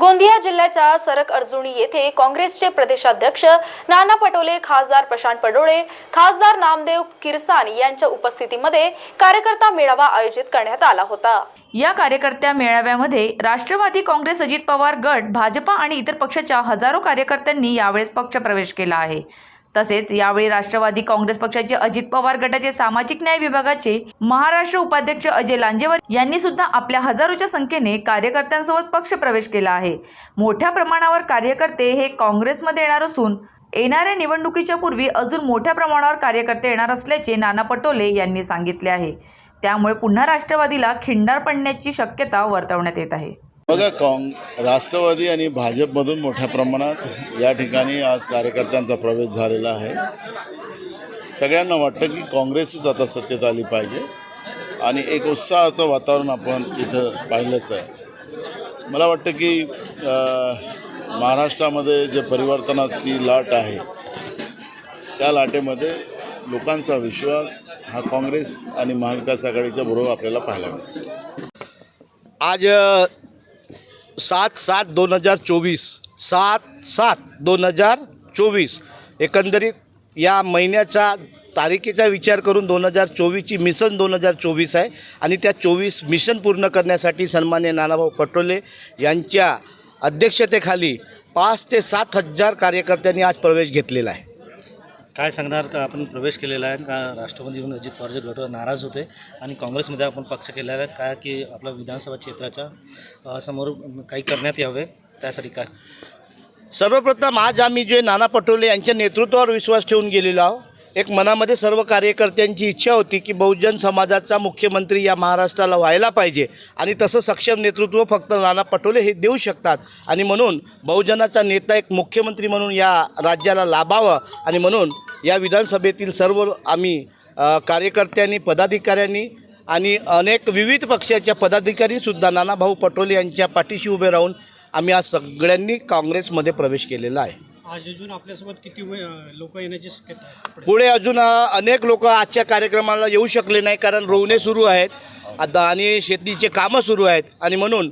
गोंदिया जिल्ह्याच्या सरक अर्जुनी येथे काँग्रेसचे प्रदेशाध्यक्ष नाना पटोले खासदार प्रशांत पडोळे खासदार नामदेव किरसानी यांच्या उपस्थितीमध्ये कार्यकर्ता मेळावा आयोजित करण्यात आला होता. या कार्यकर्त्या मेळाव्यामध्ये राष्ट्रवादी काँग्रेस अजित पवार गट भाजपा आणि इतर पक्षाच्या हजारो कार्यकर्त्यांनी यावेळेस पक्षप्रवेश केला आहे. तसेच यावेळी राष्ट्रवादी काँग्रेस पक्षाचे अजित पवार गटाचे सामाजिक न्याय विभागाचे महाराष्ट्र उपाध्यक्ष अजय लांजेवर यांनी सुद्धा आपल्या हजारोच्या संख्येने कार्यकर्त्यांसोबत पक्ष प्रवेश केला आहे. मोठ्या प्रमाणावर कार्यकर्ते हे काँग्रेसमध्ये येणार असून येणाऱ्या निवडणुकीच्या पूर्वी अजून मोठ्या प्रमाणावर कार्यकर्ते येणार असल्याचे नाना पटोले यांनी सांगितले आहे. त्यामुळे पुन्हा राष्ट्रवादीला खिंडार पडण्याची शक्यता वर्तवण्यात येत आहे. बघा काँग राष्ट्रवादी आणि भाजपमधून मोठ्या प्रमाणात या ठिकाणी आज कार्यकर्त्यांचा प्रवेश झालेला आहे. सगळ्यांना वाटतं की काँग्रेसच आता सत्तेत आली पाहिजे आणि एक उत्साहाचं वातावरण आपण इथं पाहिलंच आहे. मला वाटतं की महाराष्ट्रामध्ये जे परिवर्तनाची लाट आहे त्या लाटेमध्ये लोकांचा विश्वास हा काँग्रेस आणि महाविकास आघाडीच्या बरोबर आपल्याला पाहायला मिळतो. आज सात सात दोन हजार चोवीस. सात सात दोन हजार चोवीस. एकंदरीत या महिन्याचा तारखेचा विचार करून दोन हजार चोवीसची मिशन दोन हजार चोवीस आहे आणि त्या चोवीस मिशन पूर्ण करण्यासाठी सन्मान्य नानाभाऊ पटोले यांच्या अध्यक्षतेखाली पाच ते सात हजार कार्यकर्त्यांनी आज प्रवेश घेतलेला आहे. काय सांगणार? का आपण प्रवेश केलेला आहे. का राष्ट्रवादीहून अजित पवारचे गटवर नाराज होते? आणि काँग्रेसमध्ये आपण पक्ष केलेला आहे. काय की आपल्या विधानसभा क्षेत्राच्या समोर काही करण्यात यावे? त्यासाठी काय? सर्वप्रथम आज आम्ही जे नाना पटोले यांच्या नेतृत्वावर विश्वास ठेवून गेलेलो आहोत एक मनामध्ये सर्व कार्यकर्त्यांची इच्छा होती की बहुजन समाजाचा मुख्यमंत्री या महाराष्ट्राला व्हायला पाहिजे. आणि तसं सक्षम नेतृत्व फक्त नाना पटोले हे देऊ शकतात. आणि म्हणून बहुजनाचा नेता एक मुख्यमंत्री म्हणून या राज्याला लाभावं. आणि म्हणून या विधानसभेतील सर्व आम्ही कार्यकर्त्यांनी पदाधिकाऱ्यांनी आणि अनेक विविध पक्षाच्या पदाधिकारीसुद्धा नानाभाऊ पटोले यांच्या पाठीशी उभे राहून आम्ही आज सगळ्यांनी काँग्रेसमध्ये प्रवेश केलेला आहे. आज अजून आपल्यासोबत किती लोक येण्याची शक्यता पुढे? अजून अनेक लोक आजच्या कार्यक्रमाला येऊ शकले नाही कारण रोवणे सुरू आहेत. आता आणि शेतीचे कामं सुरू आहेत आणि म्हणून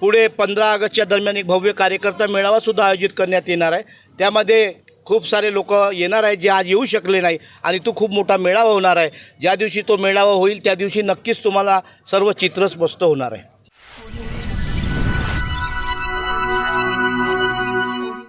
पुढे पंधरा ऑगस्टच्या दरम्यान एक भव्य कार्यकर्ता मेळावासुद्धा आयोजित करण्यात येणार आहे. त्यामध्ये खूप सारे लोक येणार आहेत जे आज येऊ शकले नाही आणि तो खूप मोठा मेळावा होणार आहे. ज्या दिवशी तो मेळावा होईल त्या दिवशी नक्कीच तुम्हाला सर्व चित्र स्पष्ट होणार आहे.